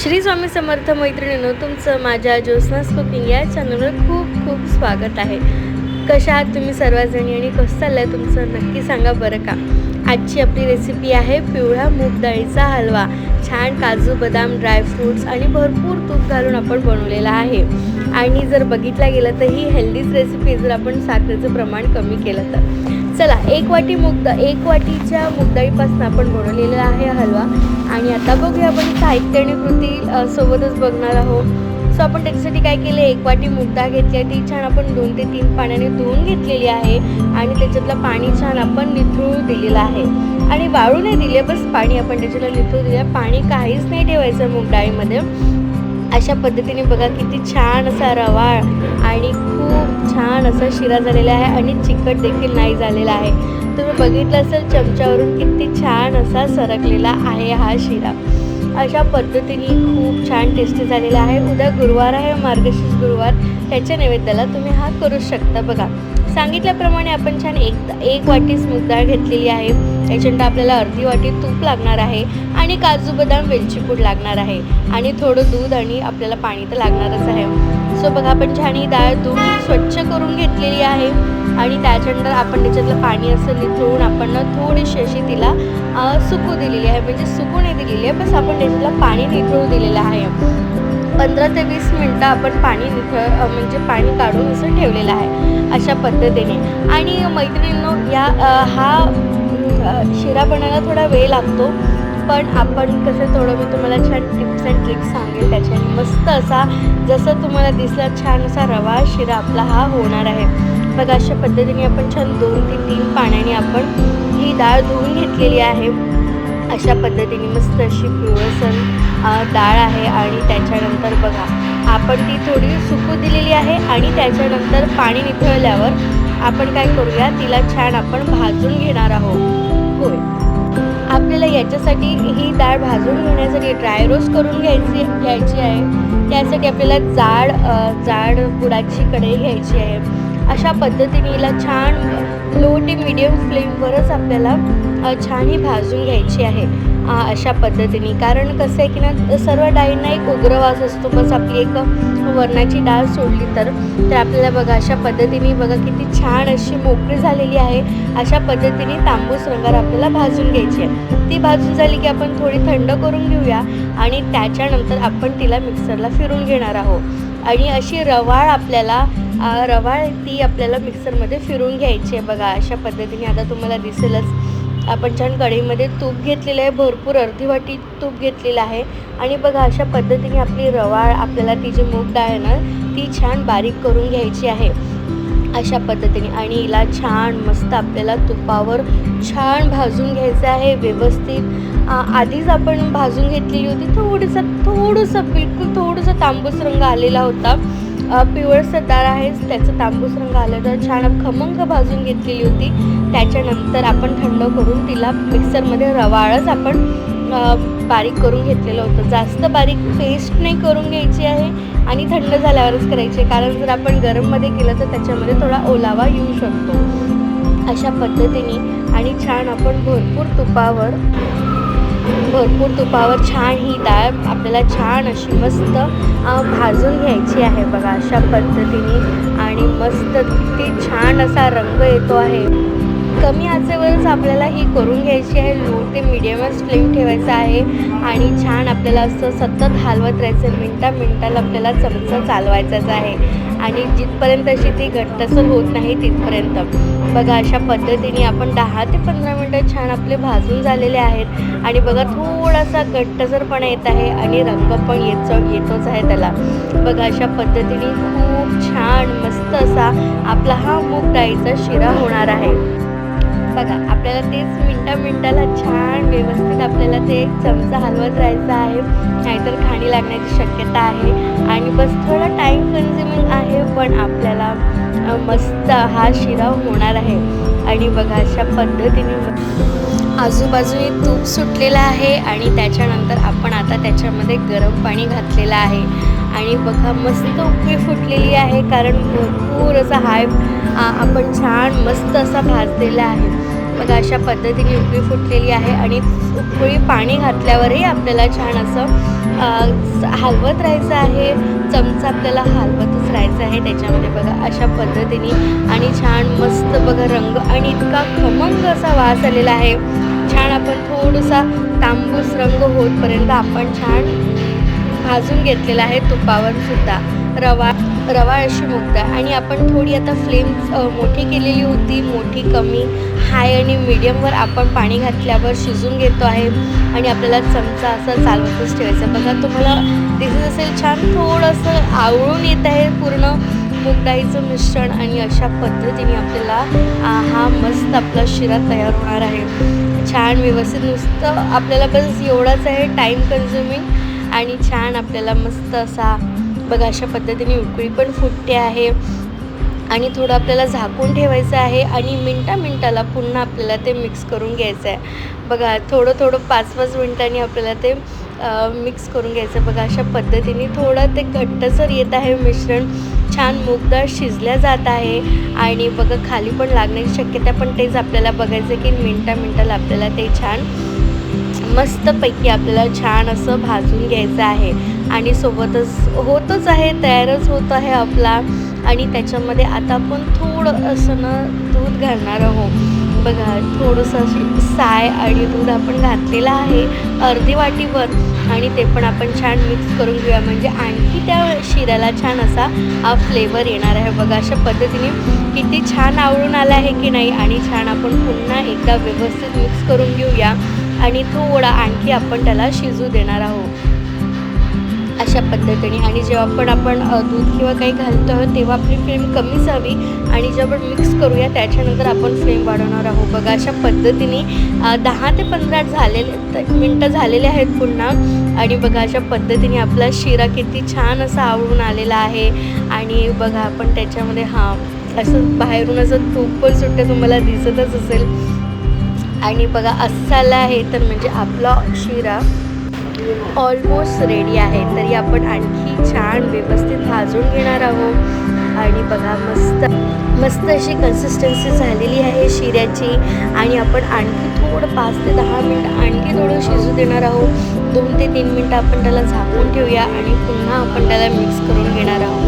श्री स्वामी समर्थ मैत्रिणीनो तुमचं माझ्या ज्योत्स्नास कुकिंग या चॅनलवर खूप खूप स्वागत आहे. कशा आहात तुम्ही सर्वजणी आणि कसं चाललं आहे तुमचं नक्की सांगा बरं का? आजची आपली रेसिपी आहे पिवळा मूग डाळीचा हलवा. छान काजू बदाम ड्रायफ्रूट्स आणि भरपूर तूप घालून आपण बनवलेला आहे. आणि जर बघितलं गेलं तर ही हेल्दीच रेसिपी जर आपण साखरेचं प्रमाण कमी केलं तर. चला एक वाटी मुगदा एक वाटीच्या मुगदाळीपासून आपण बनवलेला आहे हलवा. आणि आता बघूया आपण साहित्य आणि कृती सोबतच बघणार आहोत. सो आपण त्याच्यासाठी काय केलं एक वाटी मुगदा घेतली आहे. ती छान आपण दोन ते तीन पाण्याने धुवून घेतलेली आहे. आणि त्याच्यातलं पाणी छान आपण निथळू दिलेलं आहे. आणि वाळू नाही दिले बस पाणी आपण त्याच्याला निथळू दिलं आहे. पाणी काहीच नाही ठेवायचं मुगडाळीमध्ये अशा पद्धतीने बघा किती छान असा रवाळ आणि खूप छान असा शिरा झालेला आहे आणि चिकट देखील नाही झालेला आहे. तुम्ही बघितलं असेल चमच्यावरून किती छान असा सरकलेला आहे हा शिरा. अशा पद्धतीने खूप छान टेस्टी झालेला आहे. उद्या गुरुवार आहे मार्गशीर्ष गुरुवार. त्याच्या नैवेद्याला तुम्ही हा करू शकता बघा. सांगितल्याप्रमाणे आपण छान एक एक वाटी मूग घेतलेली आहे. त्याच्यानंतर आपल्याला अर्धी वाटी तूप लागणार आहे आणि काजू बदाम वेलची पूड लागणार आहे. आणि थोडं दूध आणि आपल्याला पाणी तर लागणारच आहे. सो बघा आपण छान ही डाळ धुवून स्वच्छ करून घेतलेली आहे. आणि त्याच्यानंतर आपण त्याच्यातलं पाणी असं निथळून आपण ना थोडीशी अशी तिला सुकू दिलेली आहे. म्हणजे सुकू नाही दिलेली आहे बस आपण त्याच्यातलं पाणी निथळू दिलेलं आहे. पंधरा ते वीस मिनटं आपण पाणी निथळ म्हणजे पाणी काढून असं ठेवलेलं आहे. अशा पद्धतीने. आणि मैत्रिणींनो या हा शिरा बनायला थोडा वेळ लागतो. पण आपण कसं थोडं मी तुम्हाला छान टिप्स अँड ट्रिक्स सांगेल त्याच्याने. मस्त असा जसं तुम्हाला दिसला छान असा रवा शिरा आपला हा होणार आहे. बघा अशा पद्धतीने आपण छान दोन ते तीन पाण्याने आपण ही डाळ धुवून घेतलेली आहे. अशा पद्धतीने मस्त अशी पिवळसर डाळ आहे. आणि त्याच्यानंतर बघा आपण ती थोडी सुकू दिलेली आहे आणि त्याच्यानंतर पाणी निथळल्यावर आपण काय करूया तिला छान आपण भाजून घेणार आहोत. होय. आपल्याला याच्यासाठी ही डाळ भाजून घेण्यासाठी ड्राय रोस्ट करून घ्यायची घ्यायची आहे. त्यासाठी आपल्याला जाड जाड बुडाची कढई घ्यायची आहे. अशा पद्धतीने हिला छान लो ते मिडियम फ्लेमवरच आपल्याला अ, छान ही भाजून घ्यायची आहे अशा पद्धतीने. कारण कसं आहे की ना सर्व डाळींना एक उग्रवास असतो. बस आपली एक वरणाची डाळ सोडली तर. तर आपल्याला बघा अशा पद्धतीने बघा किती छान अशी मोकळी झालेली आहे. अशा पद्धतीने तांबूस रंगावर आपल्याला भाजून घ्यायची आहे. ती भाजून झाली की आपण थोडी थंड करून घेऊया आणि त्याच्यानंतर आपण तिला मिक्सरला फिरून घेणार आहोत. आणि अशी रवाळ आपल्याला रवाळ ती आपल्याला मिक्सरमध्ये फिरून घ्यायची आहे बघा. अशा पद्धतीने आता तुम्हाला दिसेलच. आपण छान कढईमध्ये तूप घेतलेलं आहे भरपूर अर्धी वाटी तूप घेतलेलं आहे. आणि बघा अशा पद्धतीने आपली रवाळ आपल्याला ती जी मूग डाळ आहे ना ती छान बारीक करून घ्यायची आहे. अशा पद्धतीने. आणि हिला छान मस्त आपल्याला तुपावर छान भाजून घ्यायचं आहे व्यवस्थित. आधीच आपण भाजून घेतलेली होती थोडंसं थोडंसं बिलकुल थोडंसं तांबूस रंग आलेला होता. पिवळसर डाळ आहेच त्याचं तांबूस रंग आला तर छान खमंग भाजून घेतलेली होती. त्याच्यानंतर आपण थंड करून तिला मिक्सरमध्ये रवाळच आपण बारीक करून घेतलेलं होतं. जास्त बारीक पेस्ट नाही करून घ्यायची आहे आणि थंड झाल्यावरच करायची आहे. कारण जर आपण गरममध्ये केलं तर त्याच्यामध्ये थोडा ओलावा येऊ शकतो. अशा पद्धतीने आणि छान आपण भरपूर तुपावर भरपूर तुपावर छान ही डाळ आपल्याला छान अशी मस्त भाजून घ्यायची आहे बघा. अशा पद्धतीने आणि मस्त किती छान असा रंग येतो आहे. कमी आचेवरच आपल्याला ही करून घ्यायची आहे. लो ते मिडियमच फ्लेम ठेवायचा आहे. आणि छान आपल्याला असं सतत हलवत राहायचं मिनटा मिनटाला आपल्याला चमचा चालवायचाच आहे. आणि जिथपर्यंत अशी ती घट्टसर होत नाही तिथपर्यंत. बघा अशा पद्धतीने आपण दहा ते पंधरा मिनटं छान आपले भाजून झालेले आहेत. आणि बघा थोडासा घट्टसरपणा येत आहे आणि रंग पण येतो येतोच आहे त्याला. बघा अशा पद्धतीने खूप छान मस्त असा आपला हा मूग डाळीचा शिरा होणार आहे. बघा आपल्याला तेच मिनटा मिनटाला छान व्यवस्थित आपल्याला ते एक चमचा हलवत राहायचा आहे. नाहीतर खाणी लागण्याची शक्यता आहे. आणि बस थोडा टाईम कन्झ्युमिंग आहे पण आपल्याला मस्त हा शिरा होणार आहे. आणि बघा अशा पद्धतीने आजूबाजूने तूप सुटलेलं आहे आणि त्याच्यानंतर आपण आता त्याच्यामध्ये गरम पाणी घातलेलं आहे. आणि बघा मस्त उकळी फुटलेली आहे कारण भरपूर असा हाय आपण छान मस्त असा भाजलेला आहे. बघा अशा पद्धतीने उकळी फुटलेली आहे आणि उकळी पाणी घातल्यावरही आपल्याला छान असं हलवत राहायचं आहे. चमचा आपल्याला हलवतच राहायचं आहे. त्याच्यामध्ये बघा अशा पद्धतीने आणि छान मस्त बघा रंग आणि इतका खमंग असा वास आलेला आहे. छान आपण थोडासा तांबूस रंग होतपर्यंत आपण छान भाजून घेतलेला आहे तुपावर सुद्धा. रवा रवा अशी मुगदा आणि आपण थोडी आता फ्लेम मोठी केलेली होती मोठी कमी हाय आणि मीडियमवर आपण पाणी घातल्यावर शिजून घेतो आहे. आणि आपल्याला चमचा असा चालवतच ठेवायचा बघा तुम्हाला दिसत असेल छान थोडंसं आवळून येत आहे पूर्ण मूगडाळीचं मिश्रण. आणि अशा पद्धतीने आपल्याला हा मस्त आपला शिरा तयार होणार आहे. छान व्यवस्थित नुसतं आपल्याला बस एवढाच आहे टाईम कन्झ्युमिंग आणि छान आपल्याला मस्त असा बघा अशा पद्धतीने उकळी पण फुटते आहे. आणि थोडं आपल्याला झाकून ठेवायचं आहे आणि मिनटा मिनटाला पुन्हा आपल्याला ते मिक्स करून घ्यायचं आहे. बघा थोडं थोडं पाच पाच मिनटांनी आपल्याला ते मिक्स करून घ्यायचं आहे. बघा अशा पद्धतीने थोडं ते घट्टसर येत आहे मिश्रण. छान मुगदाळ शिजल्या जात आहे आणि बघा खाली पण लागण्याची शक्यता पण तेच आपल्याला बघायचं की मिनटा मिनटाला आपल्याला ते छान मस्तपैकी आपल्याला छान असं भाजून घ्यायचं आहे. आणि सोबतच होतच आहे तयारच होत आहे आपला. आणि त्याच्यामध्ये आता आपण थोडं असं ना दूध घालणार आहोत. बघा थोडंसं अशी साय आणि दूध आपण घातलेलं आहे अर्धी वाटीवर. आणि ते पण आपण छान मिक्स करून घेऊया. म्हणजे आणखी त्या शिऱ्याला छान असा फ्लेवर येणार आहे. बघा अशा पद्धतीने किती छान आवडून आलं आहे की नाही? आणि छान आपण पुन्हा एकदा व्यवस्थित मिक्स करून घेऊया. आणि थोडा आणखी आपण त्याला शिजू देणार आहोत. अशा पद्धतीने. आणि जेव्हा पण आपण दूध किंवा काही घालतो आहोत तेव्हा आपली फ्लेम कमीच हवी आणि जेव्हा आपण मिक्स करूया त्याच्यानंतर आपण फ्लेम वाढवणार आहोत. बघा अशा पद्धतीने दहा ते पंधरा झालेले मिनटं झालेले आहेत पुन्हा. आणि बघा अशा पद्धतीने आपला शिरा किती छान असा आवडून आलेला आहे. आणि बघा आपण त्याच्यामध्ये हां असं बाहेरून असं तूप पण सुट्टे तुम्हाला दिसतच असेल. आणि बघा असं आलं आहे तर म्हणजे आपला शिरा ऑलमोस्ट रेडी आहे. तरी आपण आणखी छान व्यवस्थित भाजून घेणार आहोत. आणि बघा मस्त मस्त अशी कन्सिस्टन्सी झालेली आहे शिऱ्याची. आणि आपण आणखी थोडं पाच ते दहा मिनटं आणखी थोडं शिजू देणार आहोत. दोन ते तीन मिनटं आपण त्याला झाकून ठेवूया आणि पुन्हा आपण त्याला मिक्स करून घेणार आहोत.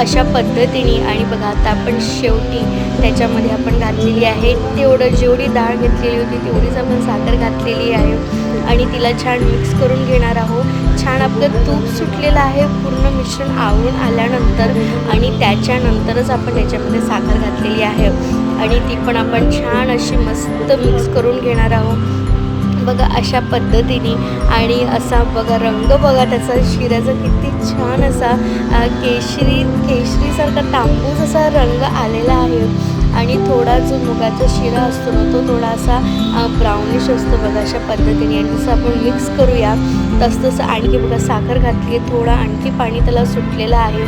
अशा पद्धतीने आणि बघा आता आपण शेवटी त्याच्यामध्ये आपण घातलेली आहे. तेवढं जेवढी डाळ घेतलेली होती तेवढीच आपण साखर घातलेली आहे आणि तिला छान मिक्स करून घेणार आहोत. छान आपलं तूप सुटलेलं आहे पूर्ण मिश्रण आवळून आल्यानंतर आणि त्याच्यानंतरच आपण त्याच्यामध्ये साखर घातलेली आहे. आणि ती पण आपण छान अशी मस्त मिक्स करून घेणार आहोत. बघा अशा पद्धतीने आणि असा बघा रंग बघा त्याचा शिऱ्याचा किती छान असा केशरी केशरीसारखा तांबूस असा रंग आलेला आहे. आणि थोडा जो मुगाचा शिरा असतो ना तो थोडासा ब्राउनिश असतो बघा अशा पद्धतीने. आणि जसं आपण मिक्स करूया तसं तसं आणखी बघा साखर घातली आहे थोडा आणखी पाणी त्याला सुटलेलं आहे.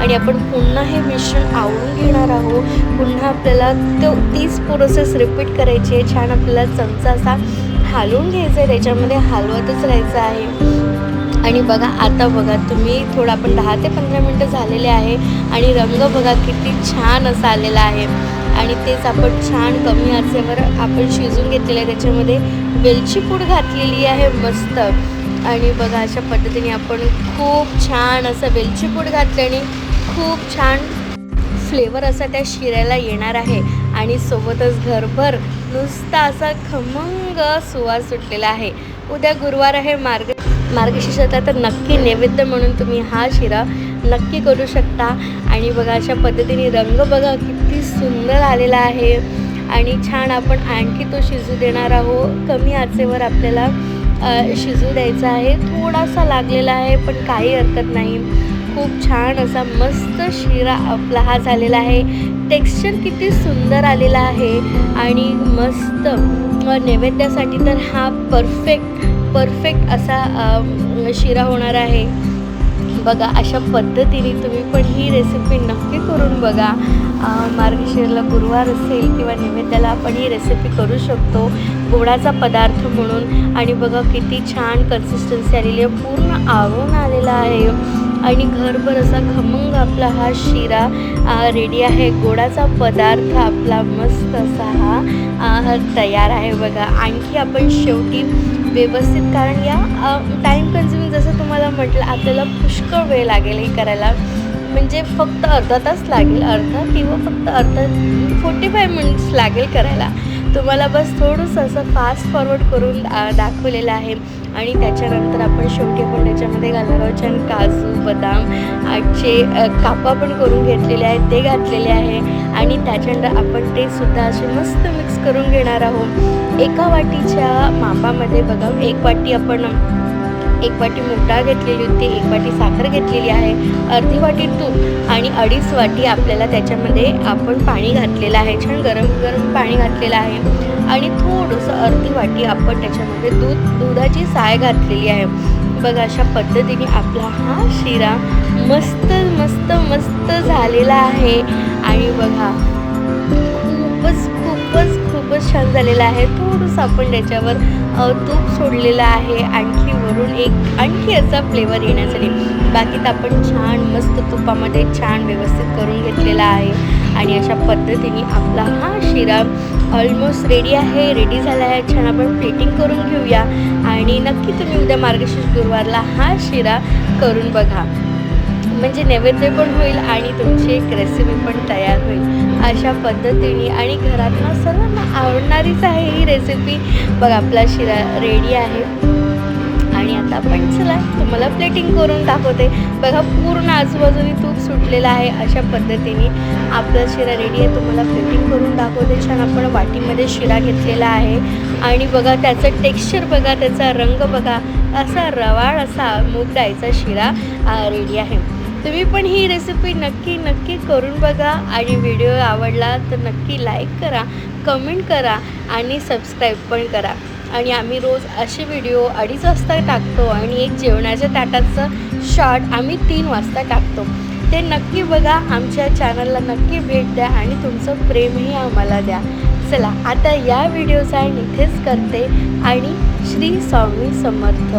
आणि आपण पुन्हा हे मिश्रण आवळून घेणार आहोत. पुन्हा आपल्याला तो तीच प्रोसेस रिपीट करायची आहे. छान आपल्याला चमचा असा हालवून घ्यायचं आहे त्याच्यामध्ये हलवतच राहायचं आहे. आणि बघा आता बघा तुम्ही थोडं आपण दहा ते पंधरा मिनटं झालेले आहे आणि रंग बघा किती छान असा आलेला आहे. आणि तेच आपण छान कमी आचेवर आपण शिजून घेतलेलं आहे. त्याच्यामध्ये वेलची पूड घातलेली आहे मस्त. आणि बघा अशा पद्धतीने आपण खूप छान असं वेलची पूड घातल्याने खूप छान फ्लेवर असा त्या शिऱ्याला येणार आहे. आणि सोबतच घरभर नुसता असा खमंग सुवास सुटलेला आहे. उद्या गुरुवार आहे मार्ग मार्गशीर्षातला तर नक्की नैवेद्य म्हणून तुम्ही हा शिरा नक्की करू शकता. आणि बघा अशा पद्धतीने रंग बघा किती सुंदर आलेला आहे. आणि छान आपण आणखी तो शिजू देणार आहोत. कमी आचेवर आपल्याला शिजू द्यायचा आहे. थोडासा लागलेला आहे पण काही हरकत नाही. खूप छान असा मस्त शिरा आपला हा झालेला आहे. टेक्स्चर किती सुंदर आलेला आहे आणि मस्त. नैवेद्यासाठी तर हा परफेक्ट परफेक्ट असा शिरा होणार आहे. बघा अशा पद्धतीने तुम्ही पण ही रेसिपी नक्की करून बघा. मार्गशिरला गुरुवार असेल किंवा नैवेद्याला आपण ही रेसिपी करू शकतो. गोडाचा पदार्थ म्हणून. आणि बघा किती छान कन्सिस्टन्सी आलेली आहे. पूर्ण आवळून आलेला आहे. आणि घरभर असा खमंग आपला हा शिरा रेडी आहे. गोडाचा पदार्थ आपला मस्त असा हा तयार आहे बघा. आणखी आपण शेवटी व्यवस्थित कारण या टाईम कन्झ्युमिंग जसं तुम्हाला म्हटलं आपल्याला पुष्कळ वेळ लागेल हे करायला. म्हणजे फक्त अर्धा तास लागेल अर्धा किंवा फक्त अर्धा फोर्टी फाय मिनिट्स लागेल करायला. तुम्हाला बस थोडंसं असं फास्ट फॉरवर्ड करून दाखवलेलं आहे. आणि त्याच्यानंतर आपण शेवटी आपण त्याच्यामध्ये घालणार आहोत. छान काजू बदाम आजचे कापा पण करून घेतलेले आहेत. ते घातलेले आहे. आणि त्याच्यानंतर आपण ते सुद्धा असे मस्त मिक्स करून घेणार आहोत. एका वाटीच्या मापामध्ये बघा. एक वाटी आपण एक वाटी मोटाळ घेतलेली होती एक वाटी साखर घेतलेली आहे. अर्धी वाटी तूप आणि अडीच वाटी आपल्याला त्याच्यामध्ये आपण पाणी घातलेलं आहे. छान गरम गरम पाणी घातलेलं आहे. आणि थोडंसं अर्धी वाटी आपण त्याच्यामध्ये दूध दुधाची साय घातलेली आहे. बघा अशा पद्धतीने आपला हा शिरा मस्त मस्त मस्त झालेला आहे. आणि बघा खूपच खूपच खूपच छान झालेला आहे. थोडंसं आपण त्याच्यावर तूप सोडलेलं आहे. आणखी वरून एक आणखी असा फ्लेवर येण्यासाठी बाकी तर आपण छान मस्त तुपामध्ये छान व्यवस्थित करून घेतलेला आहे. आणि अशा पद्धतीने आपला हा शिरा ऑलमोस्ट रेडी आहे. रेडी झाला आहे. छान आपण प्लेटिंग करून घेऊया. आणि नक्की तुम्ही उद्या मार्गशीर्ष गुरुवारला हा शिरा करून बघा. म्हणजे नैवेद्य पण होईल आणि तुमची एक रेसिपी पण तयार होईल. अशा पद्धतीने आणि घरातनं सर्वांना आवडणारीच आहे ही रेसिपी बघा आपला शिरा रेडी आहे. आणि आता आपण चला तुम्हाला प्लेटिंग करून दाखवते. बघा पूर्ण आजूबाजूने तूप सुटलेला आहे अशा पद्धतीने. आपला शिरा रेडी आहे तुम्हाला प्लेटिंग करून दाखवते. छान आपण वाटीमध्ये शिरा घेतलेला आहे. आणि बघा त्याचं टेक्स्चर बघा त्याचा रंग बघा. असा रवाळ असा मूग डाळीचा शिरा रेडी आहे. तुम्ही पण ही रेसिपी नक्की नक्की करून बघा. आणि व्हिडिओ आवडला तर नक्की लाईक करा कमेंट करा आणि सबस्क्राईब पण करा. आणि आम्ही रोज असे व्हिडिओ अडीच वाजता टाकतो आणि एक जेवणाच्या ताटाचं शॉर्ट आम्ही तीन वाजता टाकतो. ते नक्की बघा. आमच्या चॅनलला नक्की भेट द्या आणि तुमचं प्रेमही आम्हाला द्या. चला आता या व्हिडिओचा इथेच करते आणि श्री स्वामी समर्थ.